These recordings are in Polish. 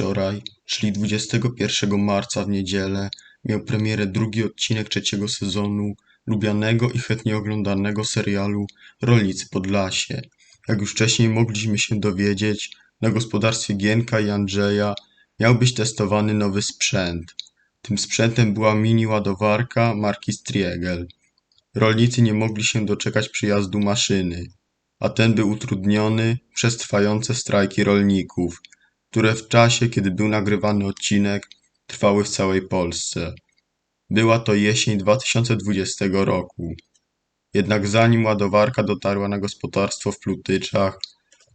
Wczoraj, czyli 21 marca w niedzielę, miał premierę drugi odcinek trzeciego sezonu lubianego i chętnie oglądanego serialu Rolnicy Podlasie. Jak już wcześniej mogliśmy się dowiedzieć, na gospodarstwie Gienka i Andrzeja miał być testowany nowy sprzęt. Tym sprzętem była mini ładowarka marki Striegel. Rolnicy nie mogli się doczekać przyjazdu maszyny, a ten był utrudniony przez trwające strajki rolników, które w czasie, kiedy był nagrywany odcinek, trwały w całej Polsce. Była to jesień 2020 roku. Jednak zanim ładowarka dotarła na gospodarstwo w Plutyczach,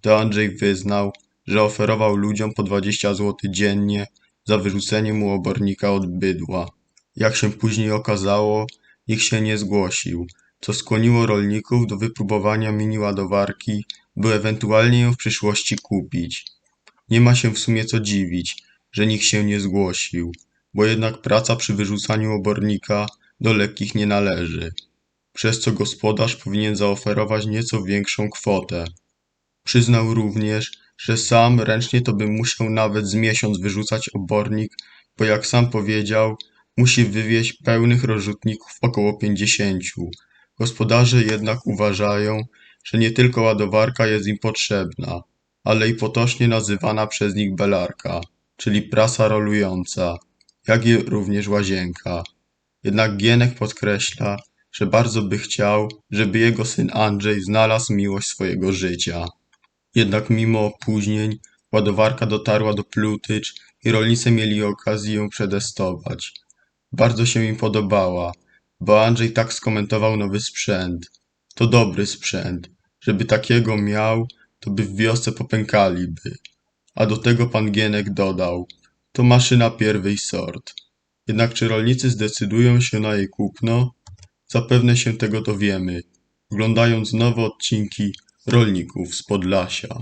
to Andrzej wyznał, że oferował ludziom po 20 zł dziennie za wyrzucenie mu obornika od bydła. Jak się później okazało, nikt się nie zgłosił, co skłoniło rolników do wypróbowania mini ładowarki, by ewentualnie ją w przyszłości kupić. Nie ma się w sumie co dziwić, że nikt się nie zgłosił, bo jednak praca przy wyrzucaniu obornika do lekkich nie należy, przez co gospodarz powinien zaoferować nieco większą kwotę. Przyznał również, że sam ręcznie to by musiał nawet z miesiąc wyrzucać obornik, bo jak sam powiedział, musi wywieźć pełnych rozrzutników około 50. Gospodarze jednak uważają, że nie tylko ładowarka jest im potrzebna, ale i potocznie nazywana przez nich belarka, czyli prasa rolująca, jak i również łazienka. Jednak Gienek podkreśla, że bardzo by chciał, żeby jego syn Andrzej znalazł miłość swojego życia. Jednak mimo opóźnień, ładowarka dotarła do Plutycz i rolnicy mieli okazję ją przetestować. Bardzo się im podobała, bo Andrzej tak skomentował nowy sprzęt. To dobry sprzęt. Żeby takiego miał, to by w wiosce popękaliby. A do tego pan Gienek dodał, to maszyna pierwej sort. Jednak czy rolnicy zdecydują się na jej kupno? Zapewne się tego dowiemy, oglądając nowe odcinki Rolników z Podlasia.